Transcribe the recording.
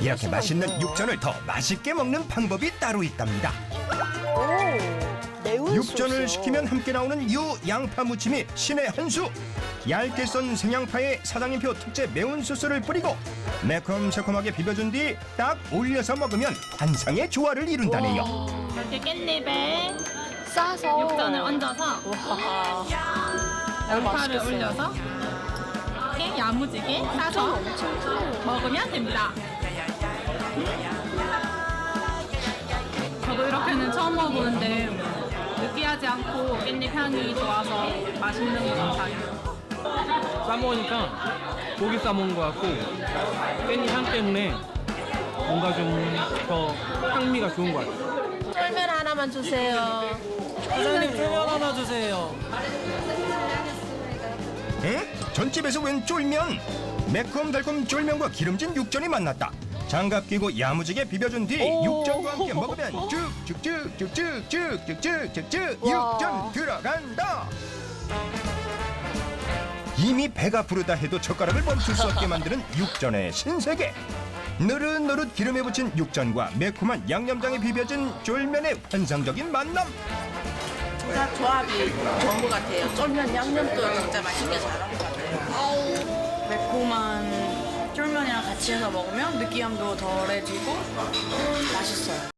이렇게 맛있는 육전을 더 맛있게 먹는 방법이 따로 있답니다. 오, 매운 육전을 소스요. 시키면 함께 나오는 유 양파 무침이 신의 한 수. 얇게 썬 생양파에 사장님표 특제 매운 소스를 뿌리고 매콤새콤하게 비벼준 뒤 딱 올려서 먹으면 환상의 조화를 이룬다네요. 이렇게 깻잎에 싸서 육전을 얹어서 와, 양파를 올려서 이렇게 야무지게 싸서 먹으면 됩니다. 저도 이렇게는 처음 먹어보는데 느끼하지 않고 깻잎 향이 좋아서 맛있는 것 같아요. 싸먹으니까 고기 싸먹은 것 같고 깻잎 향 때문에 뭔가 좀 더 향미가 좋은 것 같아요. 쫄면 하나만 주세요. 사장님 쫄면 하나 주세요. 응? 전집에서 웬 쫄면? 매콤달콤 쫄면과 기름진 육전이 만났다. 장갑 끼고 야무지게 비벼준 뒤 오. 육전과 함께 먹으면 쭉쭉쭉쭉쭉쭉쭉쭉쭉 와. 육전 들어간다. 이미 배가 부르다 해도 젓가락을 멈출 수 없게 만드는 육전의 신세계. 느릿느릿 기름에 부친 육전과 매콤한 양념장에 비벼진 쫄면의 환상적인 만남. 조합이 좋은 것 같아요. 쫄면 양념도 진짜 맛있게 잘한 것 같아요. 같이 해서 먹으면 느끼함도 덜해지고 맛있어요.